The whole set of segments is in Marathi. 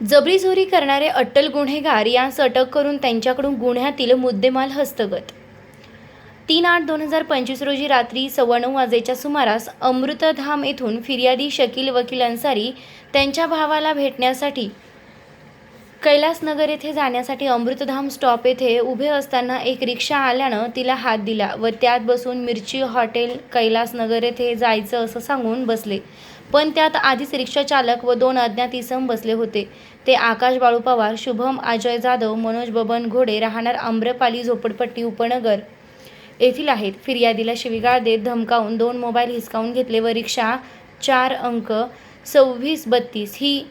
जबरी चोरी करणारे अट्टल गुन्हेगार यांस अटक करून त्यांच्याकडून गुन्ह्यातील मुद्देमाल हस्तगत. तीन आठ दोन हजार पंचवीस रोजी रात्री सव्वा नऊ वाजेच्या सुमारास अमृतधाम येथून फिर्यादी शकील वकील अन्सारी त्यांच्या भावाला भेटण्यासाठी कैलासनगर येथे जाण्यासाठी अमृतधाम स्टॉप येथे उभे असताना एक रिक्षा आल्यानं तिला हात दिला व त्यात बसून मिरची हॉटेल कैलासनगर येथे जायचं असं सांगून बसले. पण त्यात आधीच रिक्षाचालक व दोन अज्ञात इसम बसले होते. ते आकाश बाळू पवार शुभम अजय जाधव मनोज बबन घोडे राहणार आम्रपाली झोपडपट्टी उपनगर येथील आहेत. फिर्यादीला शिवीगाळ देत धमकावून दोन मोबाईल हिसकावून घेतले व रिक्षा चार अंक सव्वीस बत्तीस ही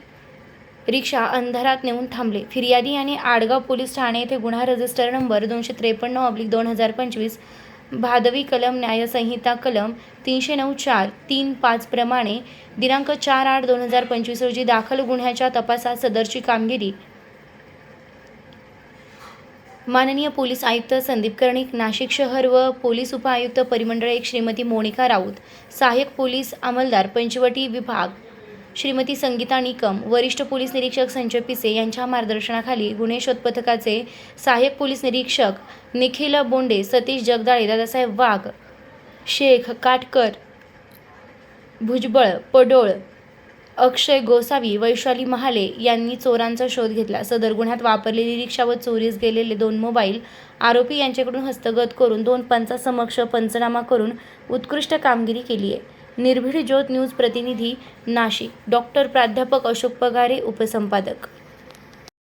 रिक्षा अंधारात नेऊन थांबले. फिर्यादी यांनी आडगाव पोलीस ठाणे येथे गुन्हा रजिस्टर नंबर दोनशे त्रेपन्न ऑब्लिक दोन हजार पंचवीस भादवी कलम न्यायसंहिता कलम तीनशे नऊ चार तीन पाच प्रमाणे दिनांक चार आठ दोन हजार पंचवीस रोजी दाखल गुन्ह्याच्या तपासात सदरची कामगिरी माननीय पोलीस आयुक्त संदीप कर्णिक नाशिक शहर व पोलीस उपआयुक्त परिमंडळ एक श्रीमती मोनिका राऊत सहाय्यक पोलीस अंमलदार पंचवटी विभाग श्रीमती संगीता निकम वरिष्ठ पोलीस निरीक्षक संजय पिसे यांच्या मार्गदर्शनाखाली गुन्हे शोध पथकाचे सहाय्यक पोलीस निरीक्षक निखिल बोंडे सतीश जगदाळे दादासाहेब वाघ शेख काटकर भुजबळ पडोळ अक्षय गोसावी वैशाली महाले यांनी चोरांचा शोध घेतला. सदर गुन्ह्यात वापरलेली रिक्षा व चोरीस गेलेले दोन मोबाईल आरोपी यांच्याकडून हस्तगत करून दोन पंचासमक्ष पंचनामा करून उत्कृष्ट कामगिरी केली आहे निर्भीड ज्योत न्यूज प्रतिनिधी नाशिक. डॉक्टर प्राध्यापक अशोक पगारे उपसंपादक.